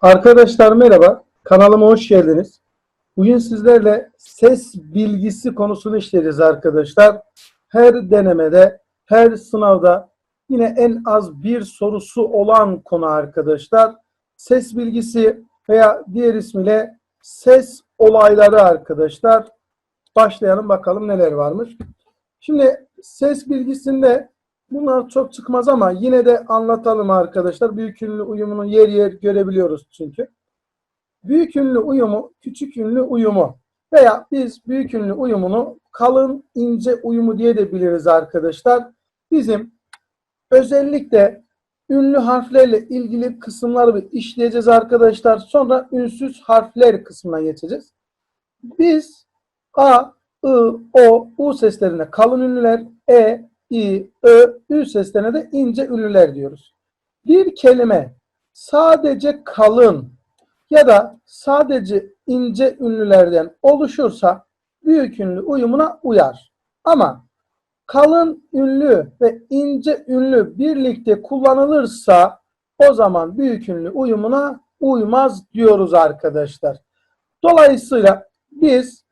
Arkadaşlar merhaba, kanalıma hoş geldiniz. Bugün sizlerle ses bilgisi konusunu işleyeceğiz arkadaşlar. Her denemede, her sınavda yine en az bir sorusu olan konu arkadaşlar. Ses bilgisi veya diğer ismiyle ses olayları arkadaşlar. Başlayalım bakalım neler varmış. Şimdi ses bilgisinde bunlar çok çıkmaz ama yine de anlatalım arkadaşlar. Büyük ünlü uyumunu yer yer görebiliyoruz çünkü. Büyük ünlü uyumu, küçük ünlü uyumu veya biz büyük ünlü uyumunu kalın ince uyumu diye de biliriz arkadaşlar. Bizim özellikle ünlü harflerle ilgili kısımları işleyeceğiz arkadaşlar. Sonra ünsüz harfler kısmına geçeceğiz. Biz A, I, O, U seslerine kalın ünlüler, E, İ, Ö, Ü seslerine de ince ünlüler diyoruz. Bir kelime sadece kalın ya da sadece ince ünlülerden oluşursa büyük ünlü uyumuna uyar. Ama kalın ünlü ve ince ünlü birlikte kullanılırsa o zaman büyük ünlü uyumuna uymaz diyoruz arkadaşlar. Dolayısıyla biz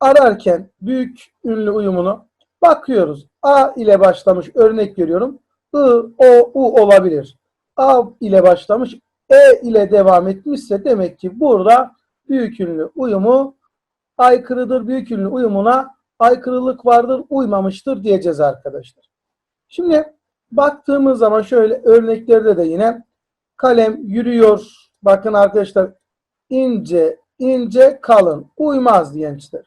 ararken büyük ünlü uyumunu bakıyoruz. A ile başlamış örnek veriyorum. I, O, U olabilir. A ile başlamış E ile devam etmişse demek ki burada büyük ünlü uyumu aykırıdır. Büyük ünlü uyumuna aykırılık vardır, uymamıştır diyeceğiz arkadaşlar. Şimdi baktığımız zaman şöyle örneklerde de yine kalem yürüyor. Bakın arkadaşlar ince, ince, kalın. Uymaz gençler.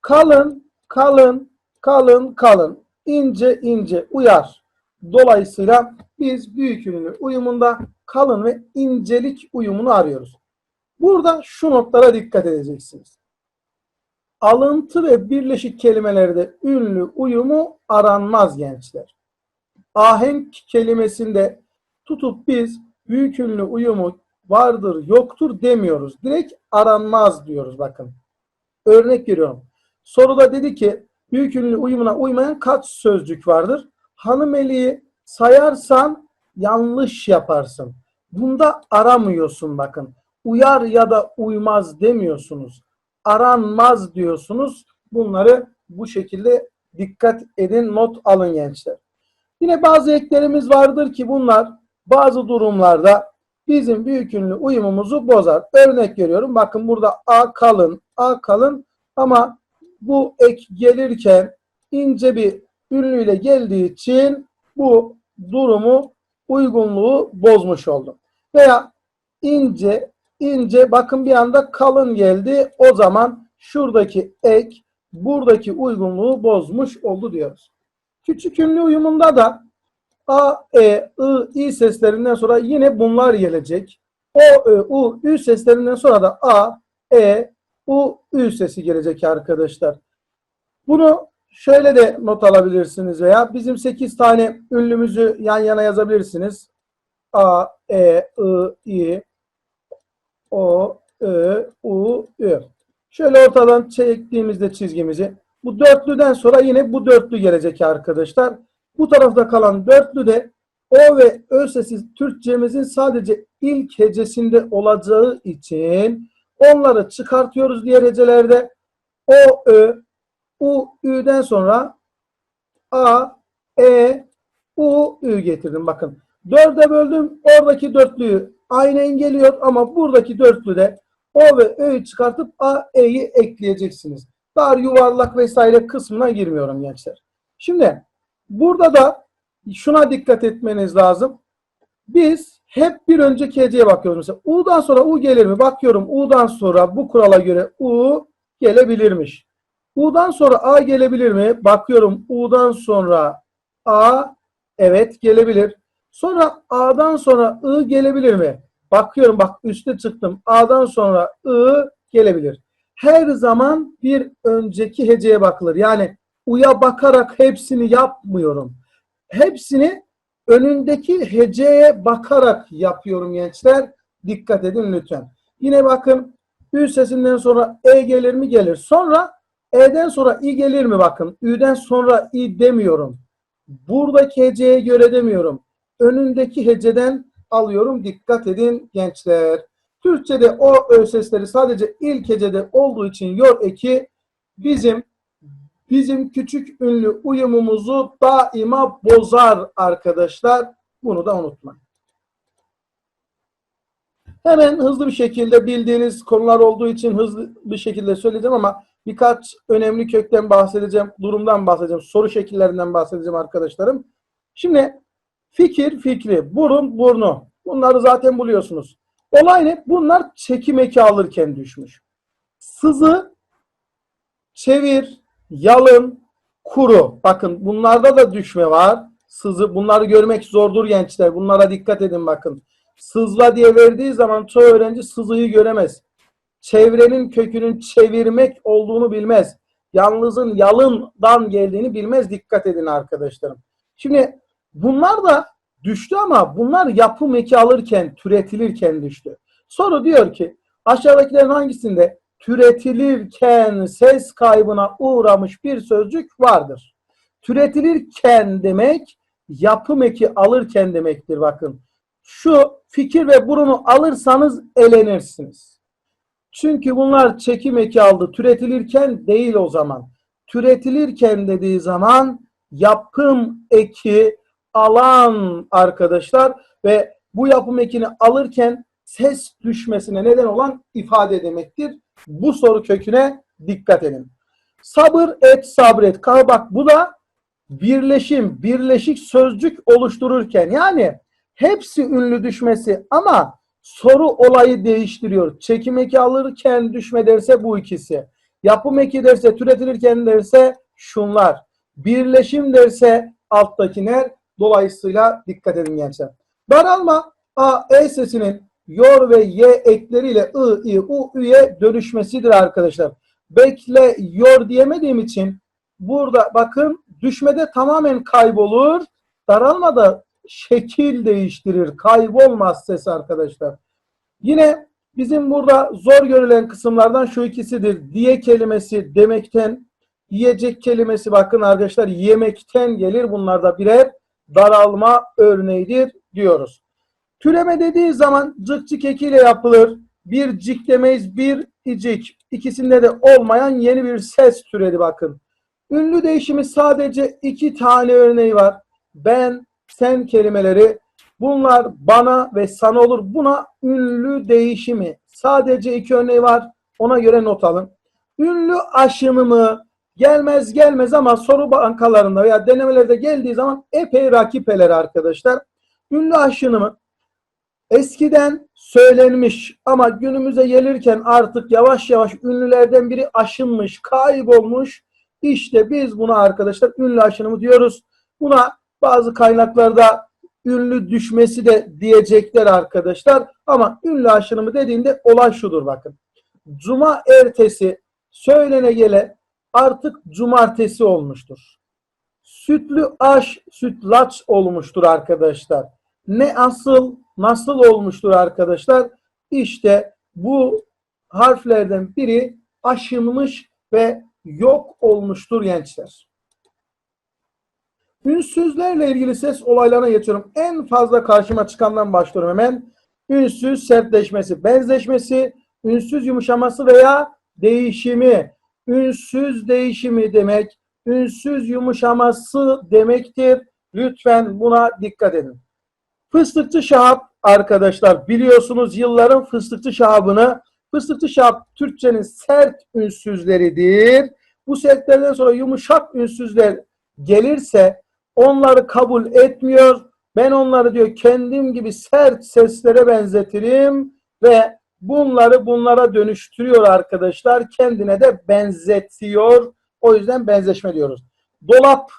Kalın, kalın, kalın, kalın. İnce, ince uyar. Dolayısıyla biz büyük ünlü uyumunda kalın ve incelik uyumunu arıyoruz. Burada şu notlara dikkat edeceksiniz. Alıntı ve birleşik kelimelerde ünlü uyumu aranmaz gençler. Ahenk kelimesinde tutup biz büyük ünlü uyumu vardır yoktur demiyoruz. Direkt aranmaz diyoruz bakın. Örnek veriyorum. Soruda dedi ki büyük ünlü uyumuna uymayan kaç sözcük vardır? Hanımeliği sayarsan yanlış yaparsın. Bunda aramıyorsun bakın. Uyar ya da uymaz demiyorsunuz. Aranmaz diyorsunuz. Bunları bu şekilde dikkat edin, not alın gençler. Yine bazı eklerimiz vardır ki bunlar bazı durumlarda bizim büyük ünlü uyumumuzu bozar. Örnek veriyorum. Bakın burada A kalın, A kalın ama bu ek gelirken ince bir ünlüyle geldiği için bu durumu uygunluğu bozmuş oldum. Veya ince ince bakın bir anda kalın geldi. O zaman şuradaki ek buradaki uygunluğu bozmuş oldu diyoruz. Küçük ünlü uyumunda da A, E, I, I seslerinden sonra yine bunlar gelecek. O, Ö, U, Ü seslerinden sonra da A, E, U, Ü sesi gelecek arkadaşlar. Bunu şöyle de not alabilirsiniz veya bizim 8 tane ünlümüzü yan yana yazabilirsiniz. A, E, I, I, O, Ö, U, Ü. Şöyle ortadan çektiğimizde çizgimizi bu dörtlüden sonra yine bu dörtlü gelecek arkadaşlar. Bu tarafta kalan dörtlü de O ve Ö sesi Türkçemizin sadece ilk hecesinde olacağı için onları çıkartıyoruz diğer hecelerde. O, Ö, U, Ü'den sonra A, E, U, Ü getirdim. Bakın. Dörde böldüm. Oradaki dörtlüyü aynen geliyor ama buradaki dörtlü de O ve Ö'yü çıkartıp A, E'yi ekleyeceksiniz. Dar, yuvarlak vesaire kısmına girmiyorum gençler. Şimdi burada da şuna dikkat etmeniz lazım. Biz hep bir önceki heceye bakıyoruz. Mesela U'dan sonra U gelir mi? Bakıyorum U'dan sonra bu kurala göre U gelebilirmiş. U'dan sonra A gelebilir mi? Bakıyorum U'dan sonra A evet gelebilir. Sonra A'dan sonra I gelebilir mi? Bakıyorum bak üste çıktım. A'dan sonra I gelebilir. Her zaman bir önceki heceye bakılır. Yani U'ya bakarak hepsini yapmıyorum. Hepsini önündeki heceye bakarak yapıyorum gençler. Dikkat edin lütfen. Yine bakın Ü sesinden sonra E gelir mi? Gelir. Sonra E'den sonra i gelir mi bakın. Ü'den sonra i demiyorum. Buradaki heceye göre demiyorum. Önündeki heceden alıyorum. Dikkat edin gençler. Türkçe'de o ö sesleri sadece ilk hecede olduğu için yor eki bizim bizim küçük ünlü uyumumuzu daima bozar arkadaşlar. Bunu da unutmayın. Hemen hızlı bir şekilde bildiğiniz konular olduğu için hızlı bir şekilde söyleyeceğim ama birkaç önemli kökten bahsedeceğim, durumdan bahsedeceğim, soru şekillerinden bahsedeceğim arkadaşlarım. Şimdi fikir, fikri, burun, burnu. Bunları zaten buluyorsunuz. Olay ne? Bunlar çekim eki alırken düşmüş. Sızı, çevir, yalın, kuru. Bakın bunlarda da düşme var. Sızı, bunları görmek zordur gençler. Bunlara dikkat edin bakın. Sızla diye verdiği zaman çoğu öğrenci sızıyı göremez. Çevrenin kökünün çevirmek olduğunu bilmez. Yalnızın yalından geldiğini bilmez. Dikkat edin arkadaşlarım. Şimdi bunlar da düştü ama bunlar yapım eki alırken, türetilirken düştü. Soru diyor ki aşağıdakilerin hangisinde türetilirken ses kaybına uğramış bir sözcük vardır? Türetilirken demek yapım eki alırken demektir bakın. Şu fikir ve burunu alırsanız elenirsiniz. Çünkü bunlar çekim eki aldı. Türetilirken değil o zaman. Türetilirken dediği zaman yapım eki alan arkadaşlar ve bu yapım ekini alırken ses düşmesine neden olan ifade demektir. Bu soru köküne dikkat edin. Sabır et sabret. Bak bu da birleşim, birleşik sözcük oluştururken yani hepsi ünlü düşmesi ama soru olayı değiştiriyor. Çekim eki alırken düşme derse bu ikisi. Yapım eki derse türetilirken derse şunlar. Birleşim derse alttakiler. Dolayısıyla dikkat edin gençler. Daralma A, E sesinin yor ve y ekleriyle ı, i, u, üye dönüşmesidir arkadaşlar. Bekle, yor diyemediğim için burada bakın düşmede tamamen kaybolur. Daralmada şekil değiştirir. Kaybolmaz ses arkadaşlar. Yine bizim burada zor görülen kısımlardan şu ikisidir. Diye kelimesi demekten, yiyecek kelimesi bakın arkadaşlar yemekten gelir. Bunlar da birer daralma örneğidir diyoruz. Türeme dediği zaman cık cık ekiyle yapılır. Bir cik demeyiz, bir icik. İkisinde de olmayan yeni bir ses türedi bakın. Ünlü değişimi sadece iki tane örneği var. Ben, sen kelimeleri. Bunlar bana ve sana olur. Buna ünlü değişimi. Sadece iki örneği var. Ona göre not alın. Ünlü aşınımı gelmez gelmez ama soru bankalarında veya denemelerde geldiği zaman epey rakip arkadaşlar. Ünlü aşınımı eskiden söylenmiş ama günümüze gelirken artık yavaş yavaş ünlülerden biri aşınmış, kaybolmuş. İşte biz buna arkadaşlar ünlü aşınımı diyoruz. Buna bazı kaynaklarda ünlü düşmesi de diyecekler arkadaşlar. Ama ünlü aşınımı dediğinde olay şudur bakın. Cuma ertesi söylene gele artık cumartesi olmuştur. Sütlü aş, sütlaç olmuştur arkadaşlar. Ne asıl, nasıl olmuştur arkadaşlar? İşte bu harflerden biri aşınmış ve yok olmuştur gençler. Ünsüzlerle ilgili ses olaylarına geçiyorum. En fazla karşıma çıkandan başlıyorum hemen. Ünsüz sertleşmesi, benzeşmesi, ünsüz yumuşaması veya değişimi. Ünsüz değişimi demek, ünsüz yumuşaması demektir. Lütfen buna dikkat edin. Fıstıkçı Şahap arkadaşlar biliyorsunuz yılların fıstıkçı şahabını. Fıstıkçı şahap Türkçenin sert ünsüzleridir. Bu sertlerden sonra yumuşak ünsüzler gelirse onları kabul etmiyor. Ben onları diyor kendim gibi sert seslere benzetirim ve bunları bunlara dönüştürüyor arkadaşlar. Kendine de benzetiyor. O yüzden benzeşme diyoruz. Dolap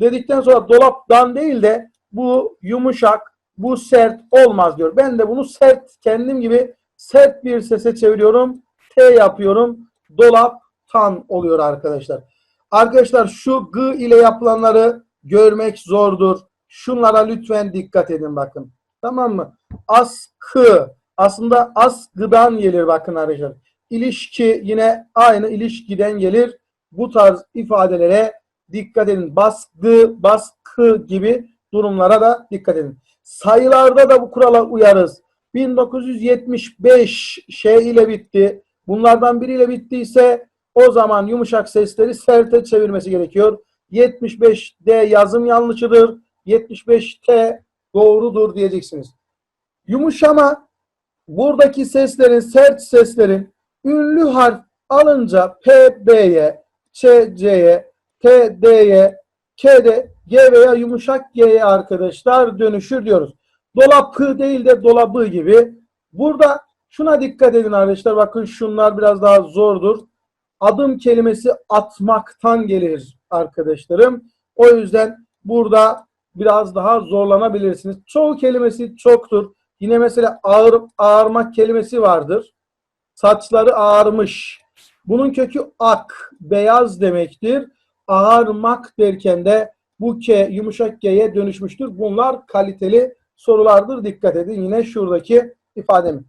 dedikten sonra dolaptan değil de bu yumuşak, bu sert olmaz diyor. Ben de bunu sert kendim gibi sert bir sese çeviriyorum. T yapıyorum. Dolaptan oluyor arkadaşlar. Arkadaşlar şu g ile yapılanları görmek zordur. Şunlara lütfen dikkat edin bakın. Tamam mı? Askı. Aslında askıdan gelir bakın arkadaşlar. İlişki yine aynı ilişkiden gelir. Bu tarz ifadelere dikkat edin. Baskı, baskı gibi durumlara da dikkat edin. Sayılarda da bu kurala uyarız. 1975 şey ile bitti. Bunlardan biriyle bittiyse o zaman yumuşak sesleri serte çevirmesi gerekiyor. 75D yazım yanlışıdır. 75T doğrudur diyeceksiniz. Yumuşama buradaki seslerin, sert seslerin ünlü harf alınca P, B'ye, Ç, C'ye, T, D'ye, K de G veya yumuşak G'ye arkadaşlar dönüşür diyoruz. Dolapı değil de dolabı gibi. Burada şuna dikkat edin arkadaşlar. Bakın şunlar biraz daha zordur. Adım kelimesi atmaktan gelir arkadaşlarım. O yüzden burada biraz daha zorlanabilirsiniz. Çoğu kelimesi çoktur. Yine mesela ağır, ağarmak kelimesi vardır. Saçları ağarmış. Bunun kökü ak, beyaz demektir. Ağarmak derken de bu K yumuşak G'ye dönüşmüştür. Bunlar kaliteli sorulardır. Dikkat edin yine şuradaki ifademi.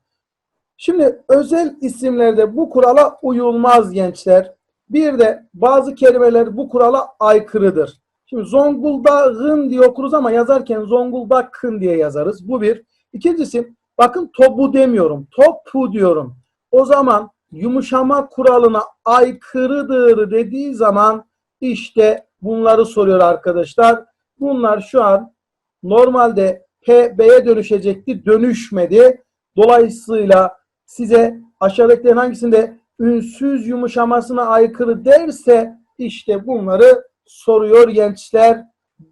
Şimdi özel isimlerde bu kurala uyulmaz gençler. Bir de bazı kelimeler bu kurala aykırıdır. Şimdi Zonguldak'ın diye okuruz ama yazarken Zonguldak'ın diye yazarız. Bu bir. İkincisi bakın topu demiyorum. Topu diyorum. O zaman yumuşama kuralına aykırıdır dediği zaman işte bunları soruyor arkadaşlar. Bunlar şu an normalde P, B'ye dönüşecekti. Dönüşmedi. Dolayısıyla size aşağıdakilerin hangisinde ünsüz yumuşamasına aykırı derse işte bunları soruyor gençler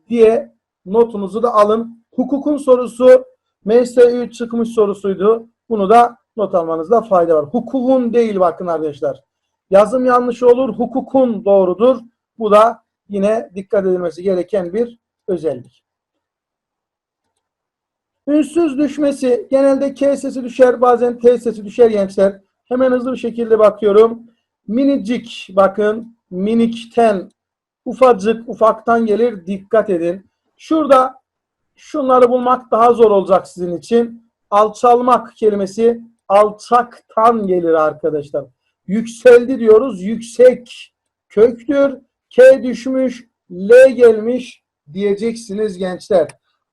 diye notunuzu da alın. Hukukun sorusu MSÜ çıkmış sorusuydu. Bunu da not almanızda fayda var. Hukukun değil bakın arkadaşlar. Yazım yanlış olur, hukukun doğrudur. Bu da yine dikkat edilmesi gereken bir özellik. Ünsüz düşmesi genelde K sesi düşer bazen T sesi düşer gençler. Hemen hızlı bir şekilde bakıyorum. Minicik bakın minikten ufacık ufaktan gelir dikkat edin. Şurada şunları bulmak daha zor olacak sizin için. Alçalmak kelimesi alçaktan gelir arkadaşlar. Yükseldi diyoruz. Yüksek köktür. K düşmüş, L gelmiş diyeceksiniz gençler.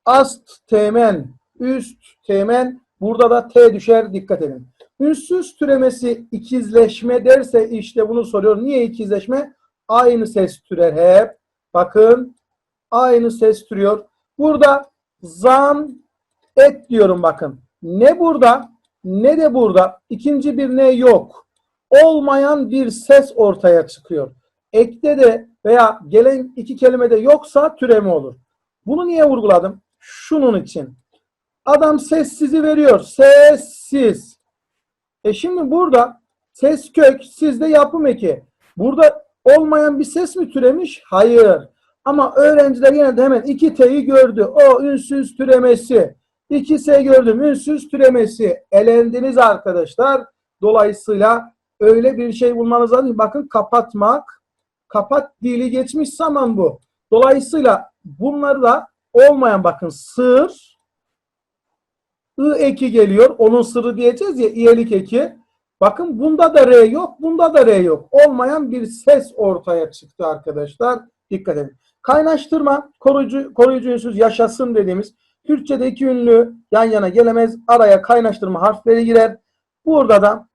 Ast temen, üst temen, burada da T düşer dikkat edin. Ünsüz türemesi ikizleşme derse işte bunu soruyor. Niye ikizleşme? Aynı ses türer hep. Bakın aynı ses türüyor. Burada zam et diyorum bakın. Ne burada ne de burada ikinci bir ne yok. Olmayan bir ses ortaya çıkıyor. Ekte de veya gelen iki kelimede yoksa türeme olur. Bunu niye vurguladım? Şunun için. Adam sessizi veriyor. Sessiz. E şimdi burada ses kök sizde yapım eki. Burada olmayan bir ses mi türemiş? Hayır. Ama öğrenciler yine de hemen iki T'yi gördü. O ünsüz türemesi. İki S gördüm. Ünsüz türemesi. Elendiniz arkadaşlar. Dolayısıyla öyle bir şey bulmanız lazım. Bakın kapatmak. Kapat dili geçmiş zaman bu. Dolayısıyla bunları da olmayan bakın sır I eki geliyor. Onun sırrı diyeceğiz ya iyelik eki. Bakın bunda da R yok. Bunda da R yok. Olmayan bir ses ortaya çıktı arkadaşlar. Dikkat edin. Kaynaştırma koruyucu, koruyucu ünsüz yaşasın dediğimiz Türkçe'de iki ünlü yan yana gelemez. Araya kaynaştırma harfleri girer. Burada da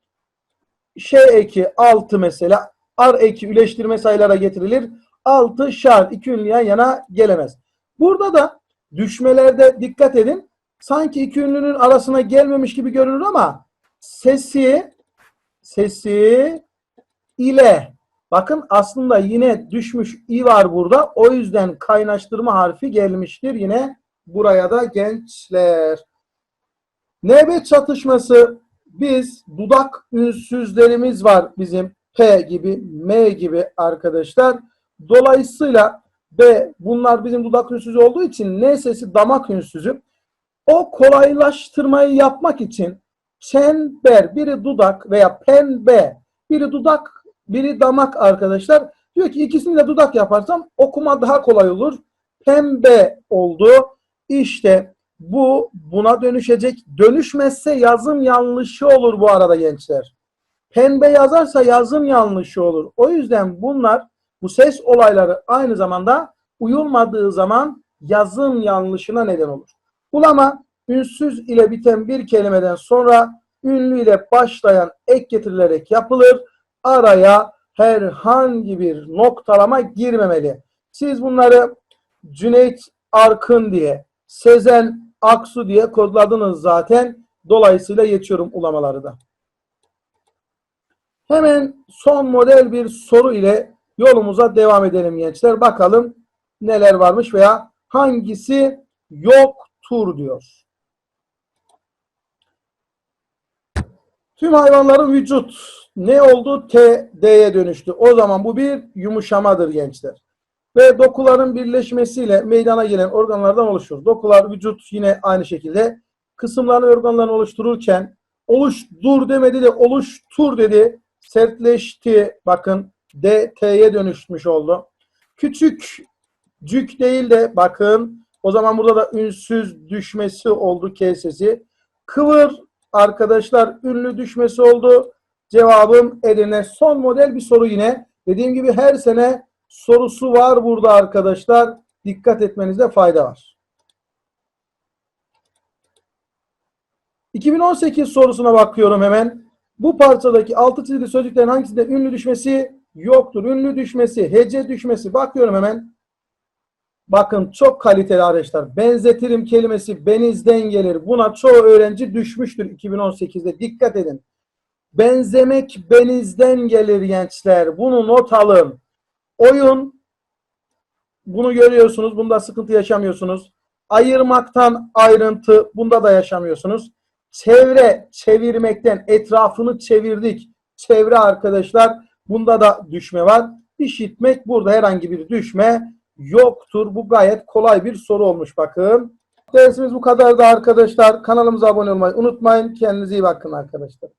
şey eki altı mesela ar eki üleştirme sayılara getirilir. Altı şar iki ünlü yan yana gelemez. Burada da düşmelerde dikkat edin. Sanki iki ünlünün arasına gelmemiş gibi görünür ama sesi sesi ile bakın aslında yine düşmüş i var burada. O yüzden kaynaştırma harfi gelmiştir yine buraya da gençler. NB çatışması biz dudak ünsüzlerimiz var bizim P gibi, M gibi arkadaşlar. Dolayısıyla B bunlar bizim dudak ünsüzü olduğu için N sesi damak ünsüzü. O kolaylaştırmayı yapmak için çember biri dudak veya pembe biri dudak biri damak arkadaşlar. Diyor ki ikisini de dudak yaparsam okuma daha kolay olur. Pembe oldu. İşte bu buna dönüşecek. Dönüşmezse yazım yanlışı olur bu arada gençler. Pembe yazarsa yazım yanlışı olur. O yüzden bunlar bu ses olayları aynı zamanda uyulmadığı zaman yazım yanlışına neden olur. Ulama ünsüz ile biten bir kelimeden sonra ünlü ile başlayan ek getirilerek yapılır. Araya herhangi bir noktalama girmemeli. Siz bunları Cüneyt Arkın diye, Sezen Aksu diye kodladınız zaten. Dolayısıyla geçiyorum ulamaları da. Hemen son model bir soru ile yolumuza devam edelim gençler. Bakalım neler varmış veya hangisi yoktur diyor. Tüm hayvanların vücut ne oldu? T, D'ye dönüştü. O zaman bu bir yumuşamadır gençler. Ve dokuların birleşmesiyle meydana gelen organlardan oluşur. Dokular, vücut yine aynı şekilde kısımlarını organlarını oluştururken oluştur demedi de oluştur dedi. Sertleşti. Bakın D, T'ye dönüşmüş oldu. Küçük cük değil de bakın o zaman burada da ünsüz düşmesi oldu K sesi. Kıvır arkadaşlar ünlü düşmesi oldu. Cevabım Edirne. Son model bir soru yine. Dediğim gibi her sene sorusu var burada arkadaşlar. Dikkat etmenizde fayda var. 2018 sorusuna bakıyorum hemen. Bu parçadaki altı çizili sözcüklerin hangisinde ünlü düşmesi yoktur? Ünlü düşmesi, hece düşmesi. Bakıyorum hemen. Bakın çok kaliteli arkadaşlar. Benzetirim kelimesi benizden gelir. Buna çoğu öğrenci düşmüştür 2018'de. Dikkat edin. Benzemek benizden gelir gençler. Bunu not alın. Oyun bunu görüyorsunuz. Bunda sıkıntı yaşamıyorsunuz. Ayırmaktan ayrıntı bunda da yaşamıyorsunuz. Çevre çevirmekten etrafını çevirdik. Çevre arkadaşlar bunda da düşme var. İşitmek burada herhangi bir düşme yoktur. Bu gayet kolay bir soru olmuş bakın. Dersimiz bu kadar da arkadaşlar. Kanalımıza abone olmayı unutmayın. Kendinize iyi bakın arkadaşlar.